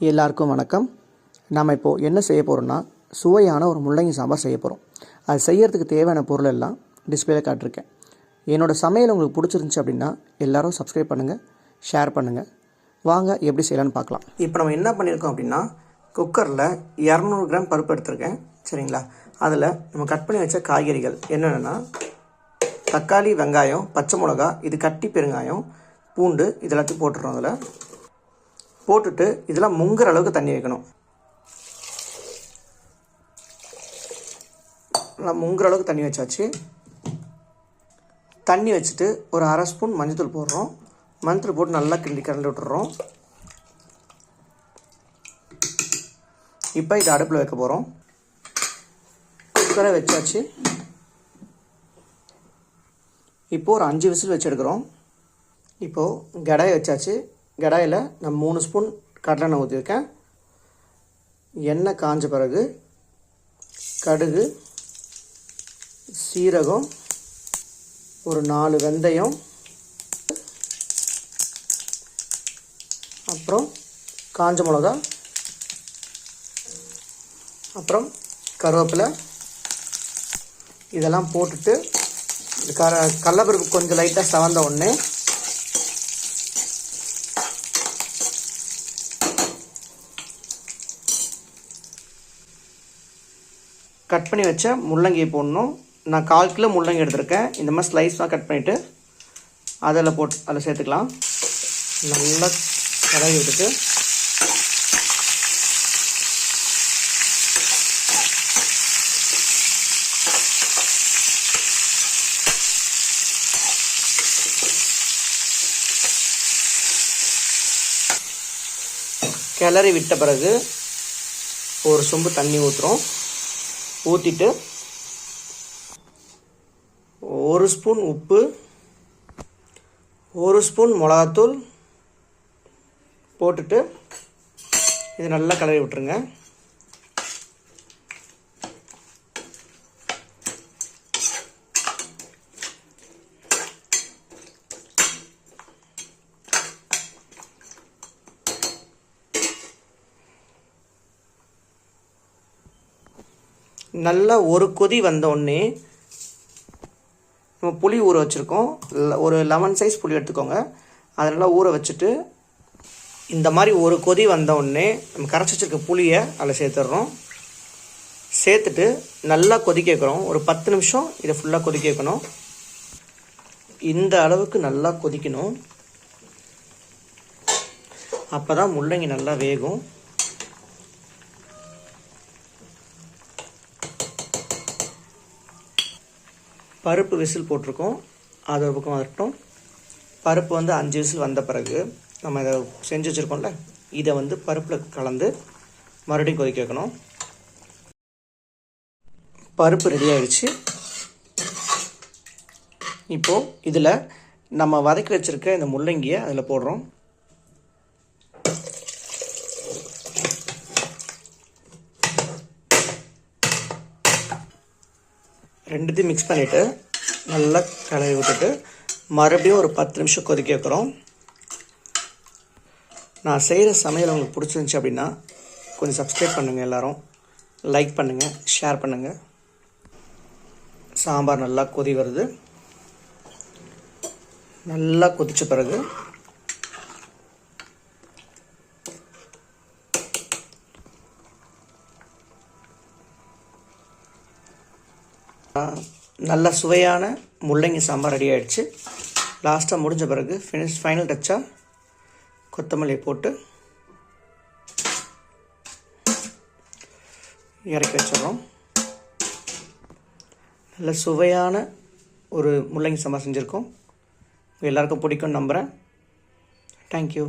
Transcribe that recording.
எல்லாருக்கும் வணக்கம். நம்ம இப்போது என்ன செய்ய போகிறோம்னா சுவையான ஒரு முள்ளங்கி சாம்பார் செய்ய போகிறோம் அது செய்யறதுக்கு தேவையான பொருள் எல்லாம் டிஸ்பிளே காட்டிருக்கேன். என்னோடய சமையல் உங்களுக்கு பிடிச்சிருந்துச்சி அப்படின்னா எல்லாரும் சப்ஸ்கிரைப் பண்ணுங்கள் ஷேர் பண்ணுங்கள் வாங்க எப்படி செய்யலான்னு பார்க்கலாம். இப்போ நம்ம என்ன பண்ணியிருக்கோம் அப்படின்னா குக்கரில் இரநூறு கிராம் பருப்பு எடுத்திருக்கேன். சரிங்களா? அதில் நம்ம கட் பண்ணி வச்ச காய்கறிகள் என்னென்னா தக்காளி வெங்காயம் பச்சை மிளகா இது கட்டி பெருங்காயம் பூண்டு இது எல்லாத்தையும் போட்டுருவோம் அதில். போட்டுட்டு இதெல்லாம் முங்குற அளவுக்கு தண்ணி வைக்கணும். நல்லா முங்குற அளவுக்கு தண்ணி வச்சாச்சு. தண்ணி வச்சுட்டு ஒரு அரை ஸ்பூன் மஞ்சத்தூள் போடுறோம். மஞ்சத்தூள் போட்டு நல்லா கிண்டி கரண்டி விட்டுறோம். இப்போ இதை அடுப்பில் வைக்க போகிறோம் குக்கரை வச்சாச்சு. இப்போது ஒரு அஞ்சு விசில் வச்சு எடுக்கிறோம். இப்போது கடாயை வச்சாச்சு. கடாயில் நான் மூணு ஸ்பூன் கடலெண்ணெய் ஊற்றிருக்கேன் எண்ணெய் காஞ்ச பிறகு கடுகு சீரகம் ஒரு நாலு வெந்தயம் அப்புறம் காஞ்ச மிளகா அப்புறம் கருவேப்பிலை. இதெல்லாம் போட்டுட்டு க கடலப்பருப்பு கொஞ்சம் லைட்டாக செவந்த உடனே கட் பண்ணி வச்ச முள்ளங்கியை போடணும். நான் கால் கிலோ முள்ளங்கி எடுத்திருக்கேன். இந்த மாதிரி ஸ்லைஸ்லாம் கட் பண்ணிவிட்டு அதில் போட்டு அதில் சேர்த்துக்கலாம். நல்லா கலரி விட்டுட்டு கிளறி விட்ட பிறகு ஒரு சொம்பு தண்ணி ஊற்றுறோம் ஊற்றிட்டு ஒரு ஸ்பூன் உப்பு ஒரு ஸ்பூன் மிளகாத்தூள் போட்டுட்டு இது நல்லா கலரி விட்டுருங்க. நல்லா ஒரு கொதி வந்தோடனே நம்ம புளி ஊற வச்சுருக்கோம். ஒரு லெமன் சைஸ் புளி எடுத்துக்கோங்க. அதை நல்லா ஊற வச்சுட்டு இந்த மாதிரி ஒரு கொதி வந்தோடனே நம்ம கரைச்சி வச்சுருக்க புளியை அதில் சேர்த்துடுறோம். சேர்த்துட்டு நல்லா கொதிக்க வைக்கிறோம் ஒரு பத்து நிமிஷம் இதை ஃபுல்லாக கொதிக்க வைக்கணும் இந்த அளவுக்கு நல்லா கொதிக்கணும். அப்போ தான் முள்ளங்கி நல்லா வேகும். பருப்பு விசில் போட்டிருக்கோம். அது ஒரு பக்கம் வரட்டும் பருப்பு வந்து அஞ்சு விசில் வந்த பிறகு நம்ம இதை செஞ்சு வச்சுருக்கோம்ல இதை வந்து பருப்பில் கலந்து மறுபடியும் கொதிக்க வைக்கணும். பருப்பு ரெடி ஆயிடுச்சு. இப்போது இதில் நம்ம வதக்கி வச்சுருக்க இந்த முள்ளங்கியை அதில் போடுறோம். ரெண்டுத்தையும் மிக்ஸ் பண்ணிவிட்டு நல்லா கலவி விட்டுட்டு மறுபடியும் ஒரு பத்து நிமிஷம் கொதிக்க வைக்கிறோம். நான் செய்கிற சமையல் உங்களுக்கு பிடிச்சிருந்துச்சி அப்படின்னா கொஞ்சம் சப்ஸ்கிரைப் பண்ணுங்கள் எல்லோரும். லைக் பண்ணுங்கள் ஷேர் பண்ணுங்கள் சாம்பார் நல்லா கொதி வருது. நல்லா கொதித்த பிறகு நல்ல சுவையான முள்ளங்கி சாம்பார் ரெடி ஆகிடுச்சு லாஸ்ட்டாக முடிஞ்ச பிறகு ஃபினிஷ் ஃபைனல் டச்சாக கொத்தமல்லி போட்டு இறக்கி வச்சிடறோம். நல்ல சுவையான ஒரு முள்ளங்கி சாம்பார் செஞ்சுருக்கோம். எல்லாருக்கும் பிடிக்கும்னு நம்புகிறேன் தேங்க்யூ